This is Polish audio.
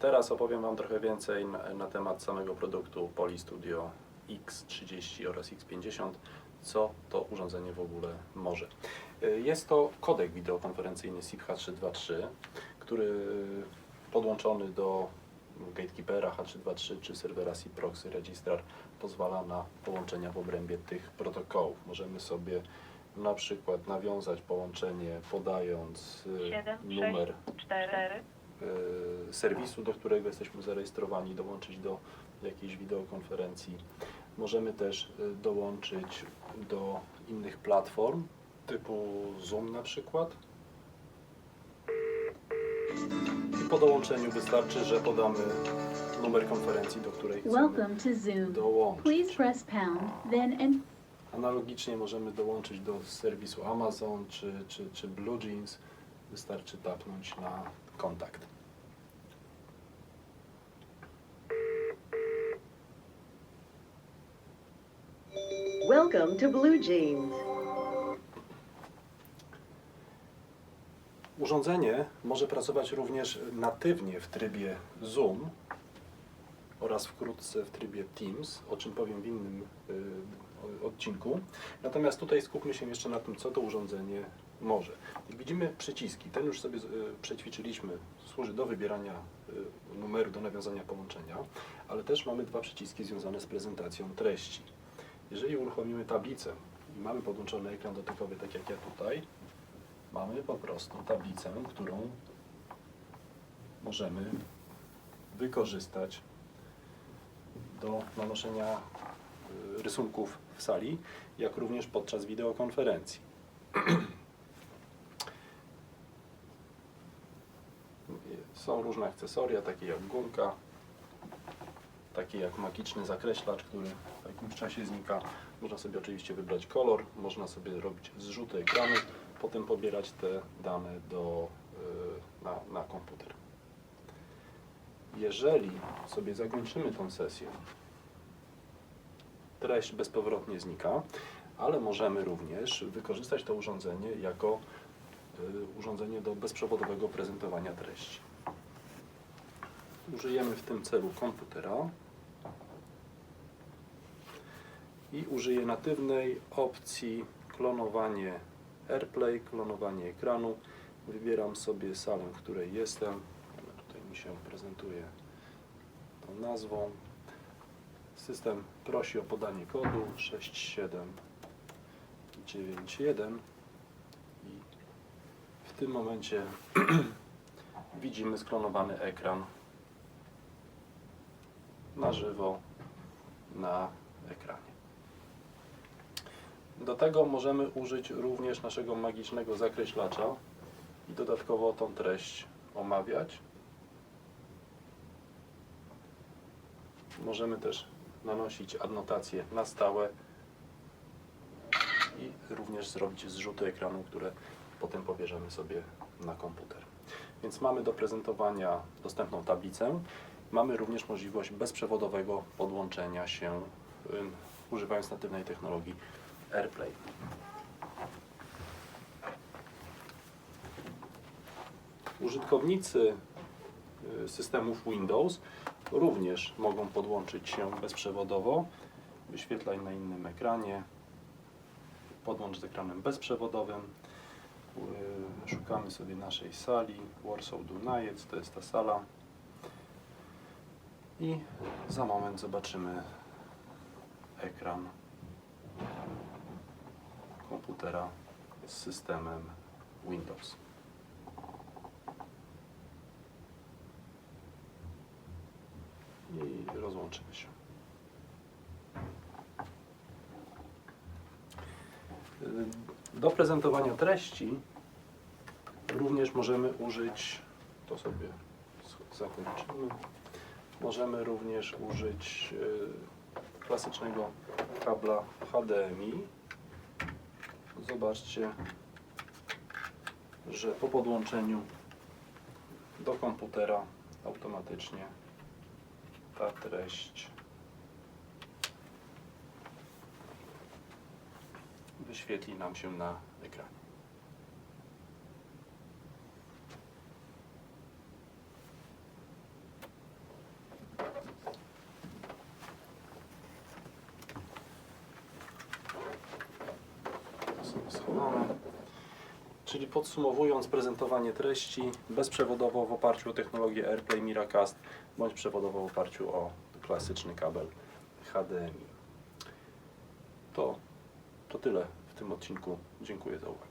Teraz opowiem Wam trochę więcej na, na temat samego produktu Polistudio X30 oraz X50, co to urządzenie w ogóle może. Y, Jest to kodek wideokonferencyjny SIP H323, który podłączony do gatekeepera H323 czy serwera SIP Proxy Registrar pozwala na połączenia w obrębie tych protokołów. Możemy sobie na przykład nawiązać połączenie podając y, 7, numer 6, 4, y, serwisu, do którego jesteśmy zarejestrowani, dołączyć do jakiejś wideokonferencji. Możemy też y, dołączyć do innych platform, typu Zoom na przykład. I po dołączeniu wystarczy, że podamy numer konferencji, do której chcemy Welcome to Zoom. dołączyć. Please press pound, then and Analogicznie możemy dołączyć do serwisu Amazon czy, czy, czy BlueJeans. Wystarczy tapnąć na kontakt. Welcome to Blue Jeans. Urządzenie może pracować również natywnie w trybie Zoom oraz wkrótce w trybie Teams, o czym powiem w innym y, odcinku. Natomiast tutaj skupmy się jeszcze na tym, co to urządzenie może. Widzimy przyciski, ten już sobie y, przećwiczyliśmy, służy do wybierania y, numeru, do nawiązania połączenia, ale też mamy dwa przyciski związane z prezentacją treści. Jeżeli uruchomimy tablicę i mamy podłączony ekran dotykowy, tak jak ja tutaj, mamy po prostu tablicę, którą możemy wykorzystać do nanoszenia y, rysunków w sali, jak również podczas wideokonferencji. Są różne akcesoria, takie jak gumka, takie jak magiczny zakreślacz, który w jakimś czasie znika. Można sobie oczywiście wybrać kolor, można sobie robić zrzuty ekranu, potem pobierać te dane do, y, na, na komputer. Jeżeli sobie zakończymy tą sesję, treść bezpowrotnie znika, ale możemy również wykorzystać to urządzenie jako y, urządzenie do bezprzewodowego prezentowania treści. Użyjemy w tym celu komputera i użyję natywnej opcji klonowanie AirPlay, klonowanie ekranu. Wybieram sobie salę, w której jestem. Tutaj mi się prezentuje tą nazwą. System prosi o podanie kodu 6791 i w tym momencie widzimy sklonowany ekran na żywo na ekranie. Do tego możemy użyć również naszego magicznego zakreślacza i dodatkowo tą treść omawiać. Możemy też nanosić adnotacje na stałe i również zrobić zrzuty ekranu, które potem pobierzemy sobie na komputer. Więc mamy do prezentowania dostępną tablicę. Mamy również możliwość bezprzewodowego podłączenia się ym, używając natywnej technologii AirPlay. Użytkownicy y, systemów Windows również mogą podłączyć się bezprzewodowo. Wyświetlaj na innym ekranie. Podłącz z ekranem bezprzewodowym. Y, Szukamy sobie naszej sali. Warsaw Dunajec, to jest ta sala. I za moment zobaczymy ekran komputera z systemem Windows. I rozłączymy się. Y, Do prezentowania treści również możemy użyć, to sobie zakończymy, możemy również użyć y, klasycznego kabla HDMI zobaczcie, że po podłączeniu do komputera automatycznie ta treść. Wyświetli nam się na ekranie. To są schowane. Czyli podsumowując prezentowanie treści bezprzewodowo w oparciu o technologię AirPlay Miracast bądź przewodowo w oparciu o klasyczny kabel HDMI. To, to tyle w tym odcinku. Dziękuję za uwagę.